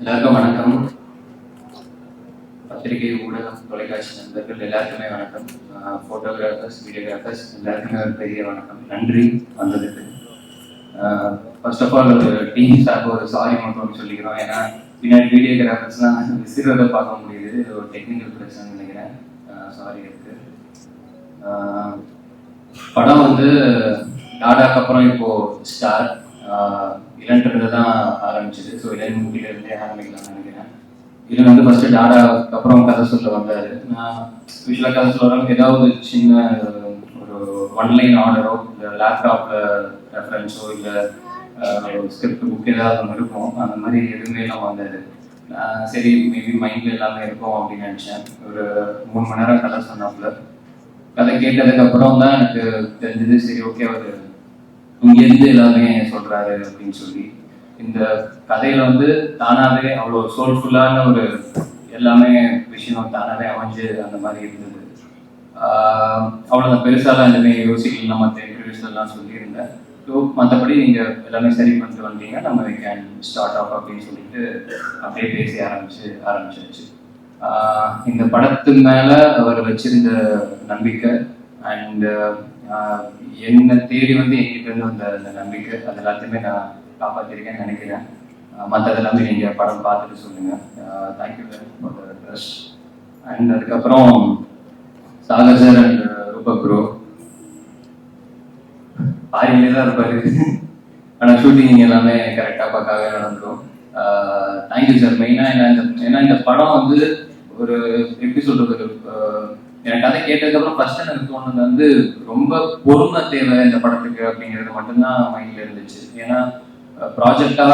எல்லாருக்கும் வணக்கம். பத்திரிகை ஊடகம் தொலைக்காட்சி நண்பர்கள் எல்லாருக்குமே வணக்கம். ஃபோட்டோகிராஃபர்ஸ் வீடியோகிராஃபர்ஸ் எல்லாருக்குமே ஒரு பெரிய வணக்கம். நன்றி வந்ததுக்கு. ஃபர்ஸ்ட் ஆஃப் ஆல் ஒரு டீம் ஸ்டாஃப் ஒரு சாரி மட்டும் சொல்லிக்கிறோம். ஏன்னா பின்னாடி வீடியோகிராஃபர்ஸ்லாம் விசிறத பார்க்க முடியுது. ஒரு டெக்னிக்கல் பிரச்சனை நினைக்கிறேன். சாரி இருக்கு. படம் வந்து டாடாக்கு அப்புறம் இப்போ ஸ்டார் இளன்றது தான் ஆரம்பிச்சது. ஸோ இளன் மூவிலிருந்தே ஆரம்பிக்கலாம்னு நினைக்கிறேன். இதில் வந்து ஃபர்ஸ்ட் டாடாவுக்கு அப்புறம் கதை சொல்ல வந்தாரு. நான் யூஸ்வலாக கதை சொல்கிறவங்க ஏதாவது சின்ன ஒரு ஒன்லைன் ஆர்டரோ இல்லை லேப்டாப்பில் ரெஃபரன்ஸோ இல்லை ஸ்கிரிப்ட் புக் ஏதாவது இருக்கும். அந்த மாதிரி எதுவுமே எல்லாம் வந்தாரு. சரி மேபி மைண்ட்ல எல்லாமே இருக்கும் அப்படின்னு நினச்சேன். ஒரு மூணு மணி நேரம் கதை சொன்னாப்புல. கதை கேட்டதுக்கப்புறம் தான் எனக்கு தெரிஞ்சது சரி ஓகே ஒரு இங்கேருந்து எல்லாருமே சொல்றாரு அப்படின்னு சொல்லி. இந்த கதையில வந்து தானாவே அவ்வளோ சோல்ஃபுல்லான ஒரு எல்லாமே விஷயம் தானாவே அமைஞ்சு அந்த மாதிரி இருந்தது. அவ்வளோ அவ்வளோதான் பெருசாலாம் எதுவுமே யோசிக்கலாம் மற்ற இன்டர்வியூஸ் எல்லாம் சொல்லியிருந்தேன். ஸோ மற்றபடி நீங்கள் எல்லாமே சரி பண்ணிட்டு வந்தீங்க. நம்ம கேன் ஸ்டார்ட் ஆஃப் அப்படின்னு சொல்லிட்டு அப்படியே பேசி ஆரம்பிச்சு ஆரம்பிச்சிருச்சு இந்த படத்து மேலே அவர் வச்சிருந்த நம்பிக்கை அண்ட் என்ன தேடி வந்து என்கிட்ட இருந்து வந்த அந்த நம்பிக்கை அது எல்லாத்தையுமே நான் காப்பாற்றிருக்கேன்னு நினைக்கிறேன். மற்றது எல்லாமே நீங்க படம் பார்த்துட்டு சொல்லுங்க. தேங்க்யூ ஃபார் த அண்ட் அதுக்கப்புறம் Sagar sir and uh, Rupak Guru பாரிலே தான் இருப்பார். ஆனா ஷூட்டிங் எல்லாமே கரெக்டா பக்காவே நடந்துடும் தேங்க்யூ சார் மெயினா என்ன இந்த ஏன்னா இந்த படம் வந்து ஒரு எப்படி சொல்றது எனக்கு கதை கேட்டதுக்கப்புறம் ஃபர்ஸ்ட் எனக்கு தோணுது வந்து ரொம்ப பொறுமை தேவை இந்த படத்துக்கு அப்படிங்கிறது மட்டும்தான் மைண்ட்ல இருந்துச்சு. ஏன்னா ப்ராஜெக்டா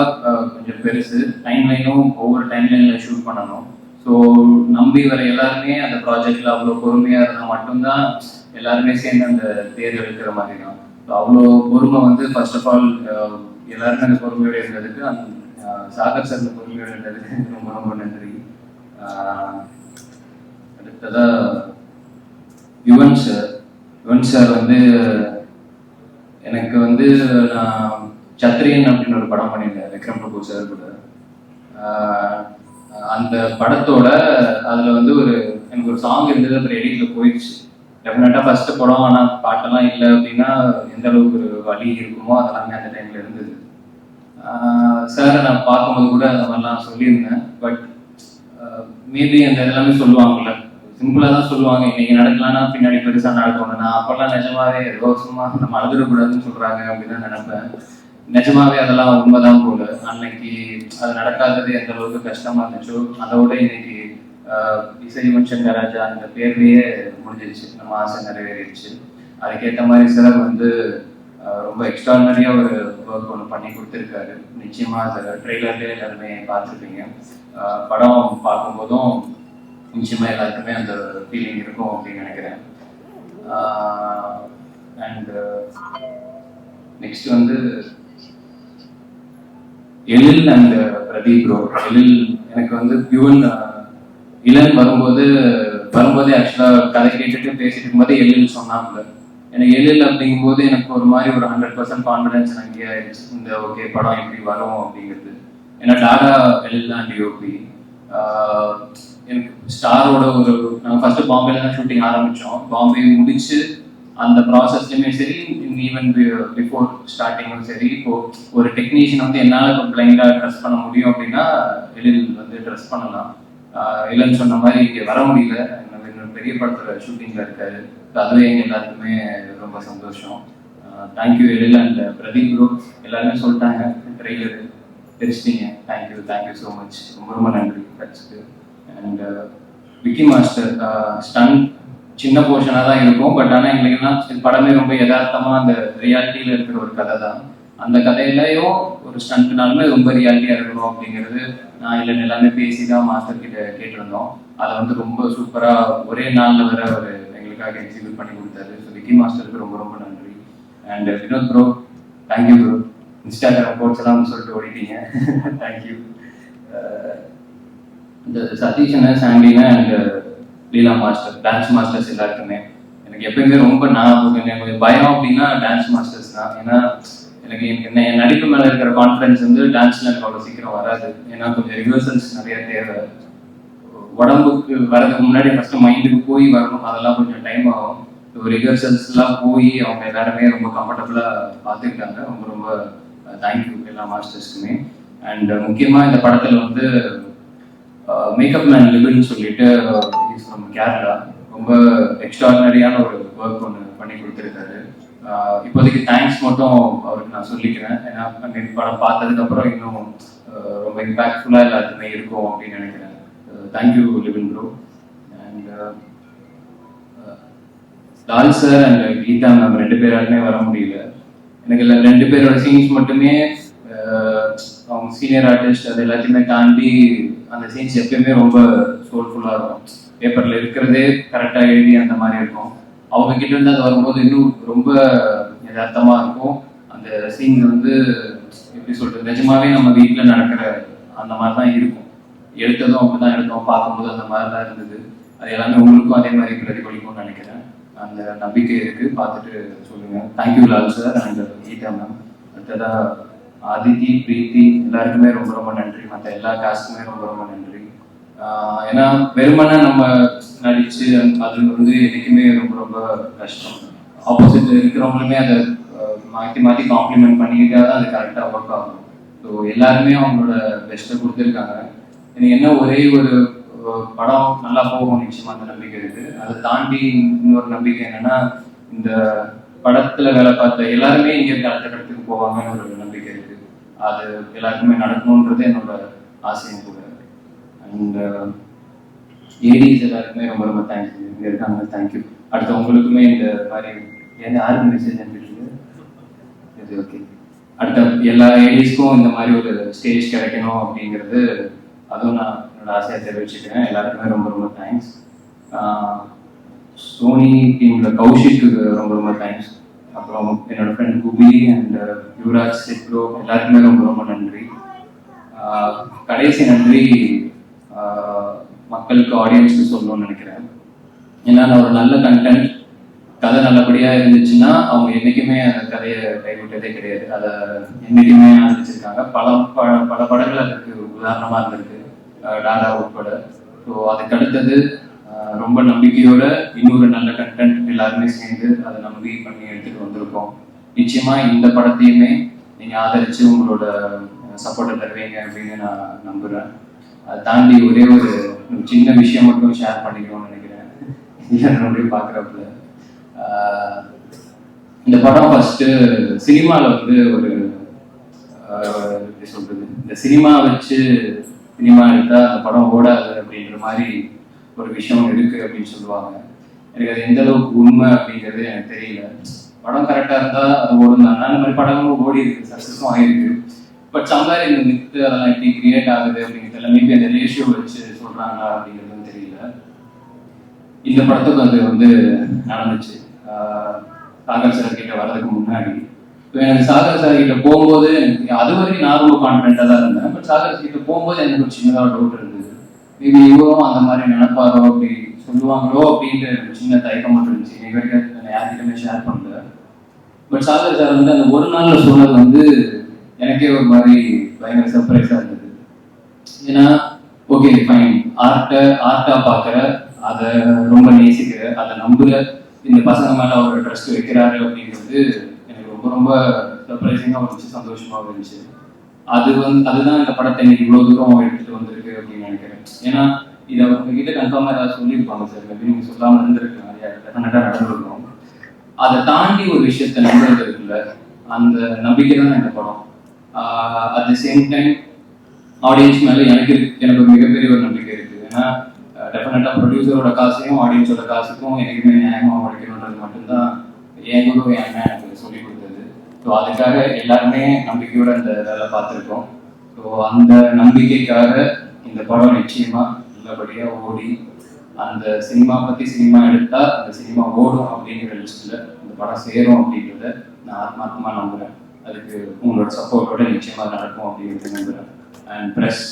கொஞ்சம் பெருசு. டைம் லைனும் ஒவ்வொரு டைம் லைன்ல ஷூட் பண்ணணும். ஸோ நம்பி வர எல்லாருமே அந்த ப்ராஜெக்ட்ல அவ்வளோ பொறுமையா இருந்தால் மட்டும்தான் எல்லாருமே சேர்ந்து அந்த தேர்வு எடுக்கிற மாதிரி தான் ஸோ அவ்வளோ பொறுமை வந்து ஃபர்ஸ்ட் ஆஃப் ஆல் எல்லாருமே அந்த பொறுமையோட இருந்ததுக்கு அந்த சாகர் சார் அந்த பொறுமையோட இருந்ததுக்கு ரொம்ப ரொம்ப நன்றி. அடுத்ததாக யுவன் சார் யுவன் சார் வந்து எனக்கு வந்து நான் சத்ரியன் அப்படின்னு ஒரு படம் பண்ணியிருந்தேன் விக்ரம் பிரபு சார் கூட. அந்த படத்தோட அதில் வந்து ஒரு எனக்கு ஒரு சாங் இருந்தது அப்புறம் எடிட்டில் போயிடுச்சு. டெஃபினட்டாக ஃபஸ்ட்டு படம் ஆனால் பாட்டெல்லாம் இல்லை அப்படின்னா எந்த அளவுக்கு ஒரு வழி இருக்குமோ அதெல்லாமே அந்த டைமில் இருந்தது. சார் நான் பார்க்கும்போது கூட அந்த மாதிரிலாம் சொல்லியிருந்தேன். பட் மேபி அந்த எல்லாமே சொல்லுவாங்கல்ல. சிம்பிளா தான் சொல்லுவாங்க. இன்னைக்கு நடக்கலாம்னா பின்னாடி பெருசா நடக்கணும்னா நான் அப்பெல்லாம் நிஜமாவே ஏதோ சும்மா நம்ம அழுதுடக்கூடாதுன்னு சொல்றாங்க அப்படின்னு நினைப்பேன். நிஜமாவே அதெல்லாம் உண்மைதான் போல. அன்னைக்கு அது நடக்காதது எந்த அளவுக்கு கஷ்டமா இருந்துச்சோ அதோட இன்னைக்கு ஆஹ், இசை ராஜா அந்த பேர்லயே முடிஞ்சிருச்சு. நம்ம ஆசை நிறைவேறிடுச்சு. அதுக்கேற்ற மாதிரி சிலர் வந்து ரொம்ப எக்ஸ்ட்ரானரியா ஒரு ஒர்க் ஒன்று பண்ணி கொடுத்துருக்காரு. நிச்சயமா அந்த ட்ரெய்லர்லேயே எல்லாருமே பார்த்துருப்பீங்க. படம் படம் பார்க்கும்போதும் நிச்சயமாக எல்லாருக்குமே அந்த ஃபீலிங் இருக்கும் அப்படின்னு நினைக்கிறேன். அண்ட் நெக்ஸ்ட் வந்து எழில் அண்ட் பிரதீப் ப்ரோ எழில் எனக்கு வந்து பியூன் இளன் வரும்போது வரும்போதே ஆக்சுவலாக கதை கேட்டுட்டு பேசிட்டு இருக்கும்போது எழில் சொன்னாங்க எனக்கு எழில் அப்படிங்கும்போது எனக்கு ஒரு மாதிரி ஒரு ஹண்ட்ரட் பர்சன்ட் கான்ஃபிடன்ஸ் எனக்கு ஆயிடுச்சு. இந்த ஓகே படம் எப்படி வரும் அப்படிங்கிறது. ஏன்னா டாடா எழில் அண்ட் யூபி எனக்கு ஸ்டாரோட ஒரு நாங்கள் ஃபர்ஸ்ட் பாம்பேல தான் ஷூட்டிங் ஆரம்பித்தோம் பாம்பே முடிச்சு அந்த ப்ராசஸ்லையுமே சரி ஈவன் பிஃபோர் ஸ்டார்டிங்கும் சரி இப்போ ஒரு டெக்னீஷியன் வந்து என்னால் இப்போ பிளைண்டாக ட்ரெஸ் பண்ண முடியும் அப்படின்னா எழில் வந்து ட்ரெஸ் பண்ணலாம். இல்லைன்னு சொன்ன மாதிரி இங்கே வர முடியல. இன்னும் பெரிய படத்தில் ஷூட்டிங்கில் இருக்காரு. அதுவே எங்கள் எல்லாருக்குமே ரொம்ப சந்தோஷம். Thank you Ezhil and Pradeep bro எல்லாருமே சொல்லிட்டாங்க trailer தெரிச்சிட்டீங்க. Thank you thank you so much ரொம்ப ரொம்ப நன்றி. கட்சிக்கு அண்ட் விக்கி மாஸ்டர் ஸ்டன் சின்ன போர்ஷனாக தான் இருக்கும். பட் ஆனால் எங்களுக்கெல்லாம் இது படமே ரொம்ப யதார்த்தமாக அந்த ரியாலிட்டியில் இருக்கிற ஒரு கதை தான். அந்த கதையிலையும் ஒரு ஸ்டண்ட்னாலுமே ரொம்ப ரியாலிட்டியாக இருக்கணும் அப்படிங்கிறது நான் இல்லை எல்லாமே பேசி தான் மாஸ்டர் கிட்ட கேட்டிருந்தோம். அதை வந்து ரொம்ப சூப்பராக ஒரே நாளில் வர அவர் எங்களுக்காக எக்ஸிபியூட் பண்ணி கொடுத்தாரு. ஸோ விக்கி மாஸ்டருக்கு ரொம்ப ரொம்ப நன்றி. And Vinod bro thank you bro Instagram quotes எல்லாம் சொல்லிட்டு ஓடிட்டீங்க. தேங்க்யூ இந்த சதீஷ் அண்ணன் சாண்டினா and Leela master dance masters எல்லாருக்குமே. எனக்கு எப்பயுமே ரொம்ப நான் எனக்கு கொஞ்சம் பயம் அப்படின்னா டான்ஸ் மாஸ்டர்ஸ் தான். ஏன்னா எனக்கு என்ன என் நடிப்பு மேலே இருக்கிற கான்ஃபிடன்ஸ் வந்து டான்ஸ்ல எனக்கு அவ்வளோ சீக்கிரம் வராது. ஏன்னா கொஞ்சம் ரிஹர்சல்ஸ் நிறைய தேவை. உடம்புக்கு வரதுக்கு முன்னாடி ஃபர்ஸ்ட் மைண்டுக்கு போய் வரணும். அதெல்லாம் கொஞ்சம் டைம் ஆகும். ரிஹர்சல்ஸ் போய் அவங்க எல்லாருமே ரொம்ப கம்ஃபர்டபுளாக பார்த்துக்கிட்டாங்க ரொம்ப ரொம்ப தேங்க்யூ எல்லா மாஸ்டர்ஸ்க்குமே அண்ட் முக்கியமாக இந்த படத்தில் வந்து மேக்கப் மேன் லிபின்னு சொல்லிட்டு இஸ் ஃப்ரம் கேரளா ரொம்ப எக்ஸ்ட்ராடினரியான ஒரு ஒர்க் ஒன்று பண்ணி கொடுத்துருக்காரு. இப்போதைக்கு தேங்க்ஸ் மட்டும் அவருக்கு நான் சொல்லிக்கிறேன். ஏன்னா அங்கே படம் பார்த்ததுக்கப்புறம் இன்னும் ரொம்ப இம்பாக்ட்ஃபுல்லாக எல்லாத்துக்குமே இருக்கும் அப்படின்னு நினைக்கிறேன். Thank you Libin bro and Lal sir and Geetha ma'am ரெண்டு பேராலுமே வர முடியல. எனக்கு இல்லை ரெண்டு பேரோட சீன்ஸ் மட்டுமே அவங்க சீனியர் ஆர்டிஸ்ட் அது எல்லாத்தையுமே தாண்டி அந்த சீன்ஸ் எப்பயுமே ரொம்ப சோல்ஃபுல்லாக இருக்கும். பேப்பரில் இருக்கிறதே கரெக்டாக எழுதி அந்த மாதிரி இருக்கும். அவங்க கிட்ட இருந்து அது வரும்போது இன்னும் ரொம்ப யதார்த்தமாக இருக்கும். அந்த சீன் வந்து எப்படி சொல்றது நிஜமாவே நம்ம வீட்டில் நடக்கிற அந்த மாதிரி தான் இருக்கும். எடுத்ததும் அப்படி தான் எடுத்தோம். பார்க்கும்போது அந்த மாதிரி தான் இருந்தது. அது எல்லாமே உங்களுக்கும் அதே மாதிரி பிரதிபலிக்கும்னு நினைக்கிறேன். அந்த நம்பிக்கை இருக்கு. பார்த்துட்டு சொல்லுங்க. Thank you Lal sir and Geetha ma'am அடுத்ததாக அதிதி பிரீத்தி எல்லாருக்குமே ரொம்ப ரொம்ப நன்றி. மற்ற எல்லா காஸ்ட்டுமே ரொம்ப ரொம்ப நன்றி. ஏன்னா வெறுமனா நம்ம நடிச்சு அது வந்து என்னைக்குமே ரொம்ப ரொம்ப கஷ்டம். ஆப்போசிட் இருக்கிறவங்களுமே அதை மாற்றி மாற்றி காம்ப்ளிமெண்ட் பண்ணிக்கிட்டா தான் அது கரெக்டாக ஒர்க் ஆகும். ஸோ எல்லாருமே அவங்களோட பெஸ்ட்டை கொடுத்துருக்காங்க. எனக்கு என்ன ஒரே ஒரு படம் நல்லா போகும் நிச்சயமா அந்த நம்பிக்கை இருக்கு. அதை தாண்டி இன்னொரு நம்பிக்கை என்னன்னா இந்த படத்துல வேலை பார்த்த எல்லாருமே இங்க இருக்க அடுத்த கட்டத்துக்கு போவாங்கன்னு ஒரு அது எல்லாருக்குமே நடக்கணுன்றது என்னோட ஆசையும் கூட. அண்ட் ஏடிஸ் uh, எல்லாருக்குமே ரொம்ப ரொம்ப தேங்க்யூ இங்கே இருக்காங்க. தேங்க்யூ அடுத்து உங்களுக்குமே இந்த மாதிரி என்ன யாருக்கு மெசேஜ் அனுப்பிடுறீங்க இது ஓகே அடுத்த எல்லா ஏடிஸ்க்கும் இந்த மாதிரி ஒரு ஸ்டேஜ் கிடைக்கணும் அப்படிங்கிறது அதுவும் நான் என்னோட ஆசையை தெரிவிச்சுக்கிறேன். எல்லாருக்குமே ரொம்ப ரொம்ப தேங்க்ஸ் சோனி டீமில் கௌஷிக்கு ரொம்ப ரொம்ப தேங்க்ஸ் அப்புறம் என்னோட friend Kubi and uh, Yuvraj சிப்ரோ எல்லாருக்குமே ரொம்ப ரொம்ப நன்றி. கடைசி நன்றி மக்களுக்கு ஆடியன்ஸ்க்கு சொல்லணும்னு நினைக்கிறேன். ஏன்னா நான் ஒரு நல்ல கண்டென்ட் கதை நல்லபடியாக இருந்துச்சுன்னா அவங்க என்றைக்குமே அந்த கதையை கைவிட்டதே கிடையாது. அதை என்றைக்குமே ஆரம்பிச்சிருக்காங்க பல பல பல படங்கள் அதுக்கு உதாரணமாக இருந்திருக்கு. டாடா உட்பட. ஸோ அதுக்கு அடுத்தது ரொம்ப நம்பிக்கையோட இன்னொரு நல்ல கண்டென்ட் எல்லாருமே சேர்ந்து அதை நம்பி பண்ணி எடுத்துட்டு வந்திருக்கோம். நிச்சயமா இந்த படத்தையுமே நீங்க ஆதரிச்சு உங்களோட சப்போர்ட்டை தருவீங்க அப்படின்னு நான் நம்புறேன். அதை தாண்டி ஒரே ஒரு சின்ன விஷயம் மட்டும் ஷேர் பண்ணிக்கணும்னு நினைக்கிறேன். எல்லாரும் பார்க்குறப்பல இந்த படம் ஃபர்ஸ்ட் சினிமாவில் வந்து ஒரு எப்படி சொல்றது? இந்த சினிமா வச்சு சினிமா எடுத்தா அந்த படம் ஓடாது அப்படின்ற மாதிரி ஒரு விஷயம் இருக்கு அப்படின்னு சொல்லுவாங்க. எனக்கு அது எந்த அளவுக்கு உண்மை அப்படிங்கிறது எனக்கு தெரியல. படம் கரெக்டாக இருந்தா அது ஓடும் தான் அந்த மாதிரி படங்களும் ஓடி இருக்கு சக்ஸஸும் ஆகிருக்கு பட் சம்வேர் இந்த மித்து அதெல்லாம் எப்படி கிரியேட் ஆகுது அப்படிங்கிறது எல்லாமே அந்த ரேஷியோ வச்சு சொல்றாங்களா அப்படிங்கிறதும் தெரியல. இந்த படத்துக்கு அது வந்து நடந்துச்சு. ஆஹ் சாகர் சார் கிட்ட வர்றதுக்கு முன்னாடி. இப்போ எனக்கு சாகர் சார் கிட்ட போகும்போது எனக்கு அது வரைக்கும் நான் ரொம்ப கான்ஃபிடென்ட்டாக தான் இருந்தேன். பட் சாகர் கிட்ட போகும்போது எனக்கு ஒரு சின்னதாக டவுட் இருந்தது. மேபி இவரும் அந்த மாதிரி நினைப்பாரோ அப்படி சொல்லுவாங்களோ அப்படின்ற ஒரு சின்ன தயக்கம் மட்டும் இருந்துச்சு. இன்னைக்கு வரைக்கும் நான் ஷேர் பண்ணல. பட் சாகர் சார் வந்து அந்த ஒரு நாளில் சொன்னது வந்து எனக்கே ஒரு மாதிரி பயங்கர சர்ப்ரைஸாக இருந்தது. ஏன்னா ஓகே ஃபைன் ஆர்ட்டை ஆர்ட்டாக பார்க்குற அதை ரொம்ப நேசிக்கிற அதை நம்புகிற இந்த பசங்க மேலே அவர் ட்ரஸ்ட் வைக்கிறாரு அப்படிங்கிறது எனக்கு ரொம்ப ரொம்ப சர்ப்ரைசிங்காக இருந்துச்சு சந்தோஷமாக இருந்துச்சு. அது வந்து அதுதான் இந்த படத்தை இன்னைக்கு இவ்வளோ தூரம் எடுத்துட்டு வந்திருக்கு அப்படின்னு நினைக்கிறேன். ஏன்னா இதை உங்ககிட்ட கன்ஃபார்மா ஏதாவது சொல்லியிருப்பாங்க சார். மேபி நீங்க சொல்லாம இருந்திருக்கு நிறைய டெஃபினட்டாக நடந்திருக்கும். அதை தாண்டி ஒரு விஷயத்த நம்புறது இருக்குல்ல அந்த நம்பிக்கை தான் இந்த படம். At the same time audience மேல எனக்கு இருக்கு- எனக்கு ஒரு மிகப்பெரிய ஒரு நம்பிக்கை இருக்கு. ஏன்னா டெஃபினட்டா ப்ரொடியூசரோட காசையும் ஆடியன்ஸோட காசுக்கும் எனக்குமே நியாயமாக உழைக்கணுன்றது மட்டும்தான் என் குரு என் எனக்கு சொல்லி கொடுத்தது. ஸோ அதுக்காக எல்லாருமே நம்பிக்கையோட அந்த வேலை பார்த்துருக்கோம். ஸோ அந்த நம்பிக்கைக்காக இந்த படம் நிச்சயமா நல்லபடியா ஓடி அந்த சினிமா பத்தி சினிமா எடுத்தா அந்த சினிமா ஓடும் அப்படிங்கிற லிஸ்ட்ல இந்த படம் சேரும் அப்படின்றத நான் ஆத்மார்த்தமா நம்புறேன். அதுக்கு உங்களோட சப்போர்ட்டோட நிச்சயமா நடக்கும் அப்படிங்கிறது நம்புறேன். அண்ட் ப்ரெஸ்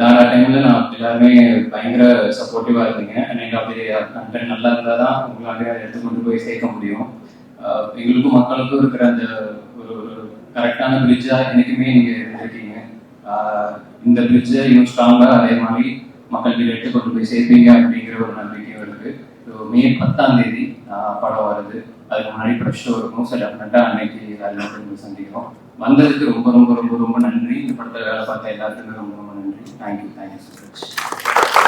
டாடா டைம்ல நான் எல்லாருமே பயங்கர சப்போர்ட்டிவா இருந்தீங்க. அண்ட் அப்படி கண்டென்ட் நல்லா இருந்தால் தான் உங்களால எடுத்து கொண்டு போய் சேர்க்க முடியும். எங்களுக்கும் மக்களுக்கும் இருக்கிற அந்த ஒரு ஒரு கரெக்டான பிரிட்ஜா என்னைக்குமே நீங்க இருந்திருக்கீங்க. இந்த பிரிட்ஜை இன்னும் ஸ்ட்ராங்கா அதே மாதிரி மக்கள்கிட்ட எடுத்து கொண்டு போய் சேர்ப்பீங்க அப்படிங்கிற ஒரு நம்பிக்கையும் இருக்கு. ஸோ மே பத்தாம் தேதி படம் வருது. அதுக்கு முன்னாடி ப்ரெஷ் ஷோ இருக்கும் சரி அப்படின்ட்டு அன்னைக்கு அதில் சந்திக்கிறோம். வந்ததுக்கு ரொம்ப ரொம்ப ரொம்ப ரொம்ப நன்றி. இந்த படத்தில் வேலை பார்த்த எல்லாத்துக்குமே ரொம்ப ரொம்ப நன்றி. Thank you thank you so much